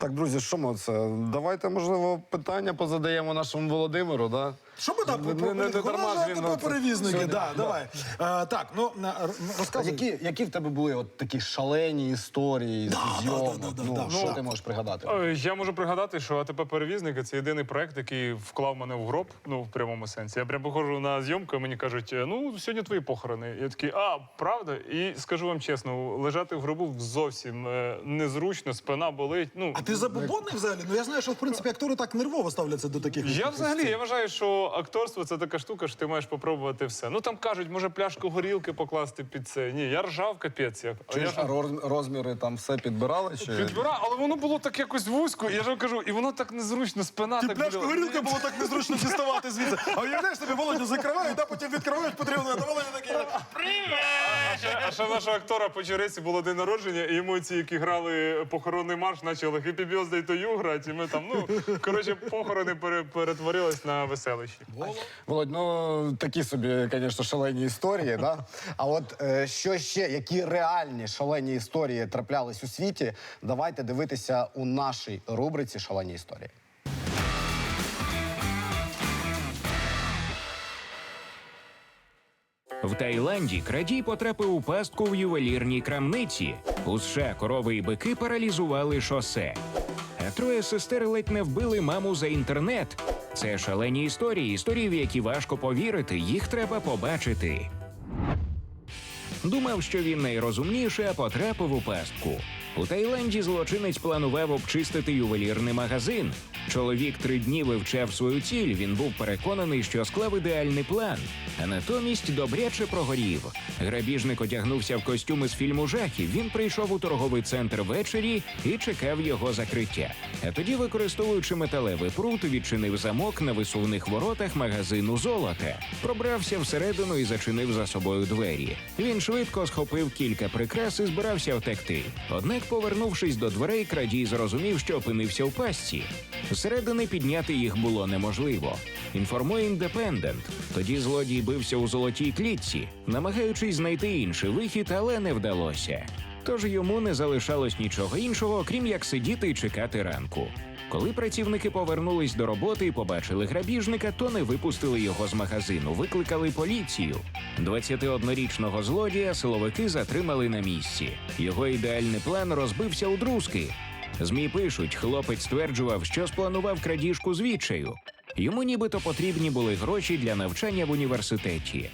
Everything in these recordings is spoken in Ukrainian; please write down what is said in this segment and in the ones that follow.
Так, друзі, що ми це? Давайте, можливо, питання позадаємо нашому Володимиру, да? Що ми там Не- не- не дарма ж він, про от, перевізники? сьогодні- Да, давай. Е, Так, ну на- р- розказуй. Які, які в тебе були от такі шалені історії з зйомок? да, да, ну, да, що да. ти можеш пригадати? Е, Я можу пригадати, що АТП перевізники це єдиний проект, який вклав мене в гроб, ну в прямому сенсі. Я прям походжу на зйомку, і мені кажуть, «Е, ну сьогодні твої похорони. Я такий, а правда? І скажу вам чесно, лежати в гробу зовсім е, незручно, спина болить. Ну А ти забобонний взагалі? Ну я знаю, що в принципі актори так нервово ставляться до таких. я якихось взагалі я вважаю, що акторство це така штука, що ти маєш попробувати все. Ну там кажуть, може пляшку горілки покласти під це. Ні, я ржав капець. як. Чи я ж ж- роз- розміри там все підбирали? Чи... Підбира, але воно було так якось вузько. Я ж вам кажу, і воно так незручно, спина Ті так пляшку боліла. горілки було так незручно діставати звідси. А уявляєш собі, Володю закривають, а потім відкривають потрібно, а Володя такий. А ще, а ще в нашого актора по чересі було день народження, і йому ці, які грали похоронний марш, почали Happy Birthday to you грати. І ми там, ну, коротше, похорони пере- перетворились на веселищі. Володь, ну такі собі, звісно, шалені історії, да? А от е, що ще, які реальні шалені історії траплялись у світі, давайте дивитися у нашій рубриці Шалені історії. В Таїланді крадій потрапив у пастку в ювелірній крамниці. У США корови і бики паралізували шосе. Троє сестер ледь не вбили маму за інтернет. Це шалені історії, історії, в які важко повірити, їх треба побачити. Думав, що він найрозумніший, а потрапив у пастку. У Таїланді злочинець планував обчистити ювелірний магазин. Чоловік три дні вивчав свою ціль. Він був переконаний, що склав ідеальний план. А натомість добряче прогорів. Грабіжник одягнувся в костюми з фільму жахів. Він прийшов у торговий центр ввечері і чекав його закриття. А тоді, використовуючи металевий прут, відчинив замок на висувних воротах магазину золота. Пробрався всередину і зачинив за собою двері. Він швидко схопив кілька прикрас і збирався втекти. Однак, повернувшись до дверей, крадій зрозумів, що опинився в пастці. Зсередини підняти їх було неможливо. Інформує індепендент. Тоді злодій бився у золотій клітці, намагаючись знайти інший вихід, але не вдалося. Тож йому не залишалось нічого іншого, крім як сидіти і чекати ранку. Коли працівники повернулись до роботи і побачили грабіжника, то не випустили його з магазину, викликали поліцію. 21-річного злодія силовики затримали на місці. Його ідеальний план розбився у друзки. ЗМІ пишуть, хлопець стверджував, що спланував крадіжку з відчаю. Йому нібито потрібні були гроші для навчання в університеті.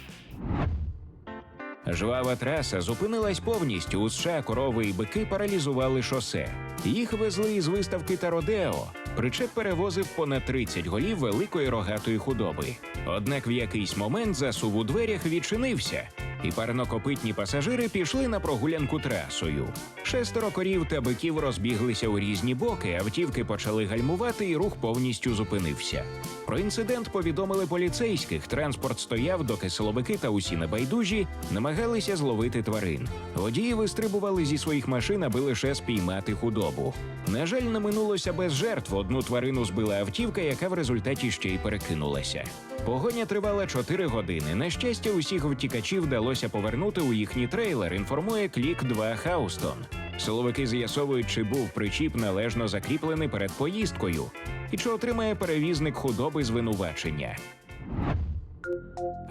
Жвава траса зупинилась повністю. У США корови і бики паралізували шосе. Їх везли із виставки та Родео. Причеп перевозив понад 30 голів великої рогатої худоби. Однак в якийсь момент засув у дверях відчинився, і парнокопитні пасажири пішли на прогулянку трасою. Шестеро корів та биків розбіглися у різні боки, автівки почали гальмувати, і рух повністю зупинився. Про інцидент повідомили поліцейських. Транспорт стояв, доки силовики та усі небайдужі намагалися зловити тварин. Водії вистрибували зі своїх машин, аби лише спіймати худобу. На жаль, не минулося без жертв. Одну тварину збила автівка, яка в результаті ще й перекинулася. Погоня тривала 4 години. На щастя, усіх втікачів вдалося повернути у їхній трейлер. Інформує Клік 2 Хаустон. Силовики з'ясовують, чи був причіп належно закріплений перед поїздкою, і чи отримає перевізник худоби звинувачення.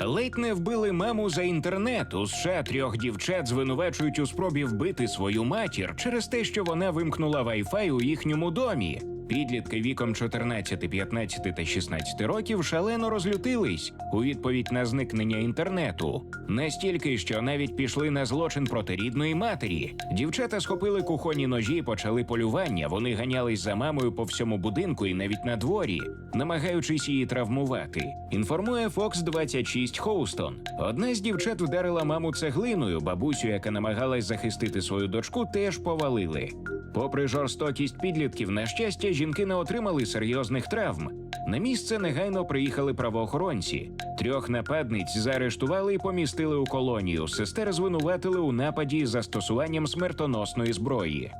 Ледь не вбили маму за інтернет. У США трьох дівчат звинувачують у спробі вбити свою матір через те, що вона вимкнула Wi-Fi у їхньому домі. Підлітки віком 14, 15 та 16 років шалено розлютились у відповідь на зникнення інтернету. Настільки, що навіть пішли на злочин проти рідної матері. Дівчата схопили кухонні ножі і почали полювання. Вони ганялись за мамою по всьому будинку і навіть на дворі, намагаючись її травмувати. Інформує Fox 26 Хоустон. Одна з дівчат вдарила маму цеглиною. Бабусю, яка намагалась захистити свою дочку, теж повалили. Попри жорстокість підлітків, на щастя, жінки не отримали серйозних травм. На місце негайно приїхали правоохоронці. Трьох нападниць заарештували і помістили у колонію. Сестер звинуватили у нападі з застосуванням смертоносної зброї.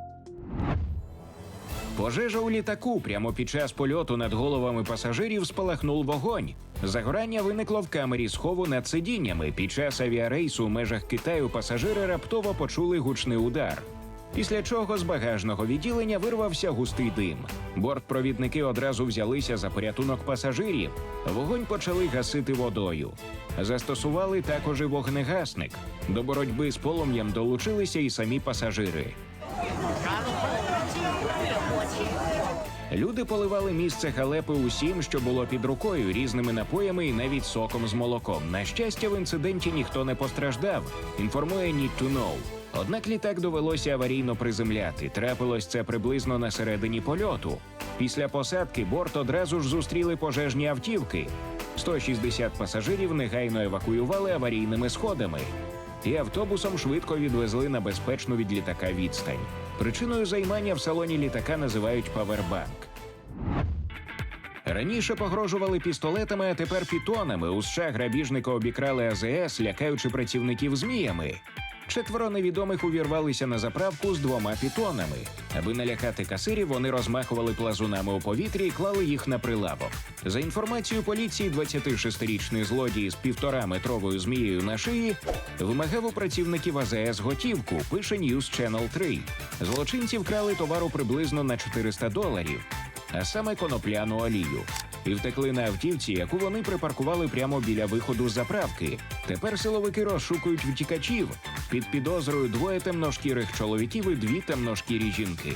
Пожежа у літаку прямо під час польоту над головами пасажирів спалахнув вогонь. Загорання виникло в камері схову над сидіннями. Під час авіарейсу у межах Китаю пасажири раптово почули гучний удар. Після чого з багажного відділення вирвався густий дим. Бортпровідники одразу взялися за порятунок пасажирів. Вогонь почали гасити водою. Застосували також і вогнегасник. До боротьби з полум'ям долучилися і самі пасажири. Люди поливали місце халепи усім, що було під рукою, різними напоями і навіть соком з молоком. На щастя, в інциденті ніхто не постраждав. Інформує Need to Know. Однак літак довелося аварійно приземляти. Трапилось це приблизно на середині польоту. Після посадки борт одразу ж зустріли пожежні автівки. 160 пасажирів негайно евакуювали аварійними сходами і автобусом швидко відвезли на безпечну від літака відстань. Причиною займання в салоні літака називають павербанк. Раніше погрожували пістолетами, а тепер пітонами. У США грабіжника обікрали АЗС, лякаючи працівників зміями. Четверо невідомих увірвалися на заправку з двома пітонами. Аби налякати касирів, вони розмахували плазунами у повітрі і клали їх на прилавок. За інформацією поліції, 26-річний злодій з півтора-метровою змією на шиї вимагав у працівників АЗС готівку. Пише News Channel 3. Злочинці вкрали товару приблизно на 400 доларів а саме конопляну олію. І втекли на автівці, яку вони припаркували прямо біля виходу з заправки. Тепер силовики розшукують втікачів. Під підозрою двоє темношкірих чоловіків і дві темношкірі жінки.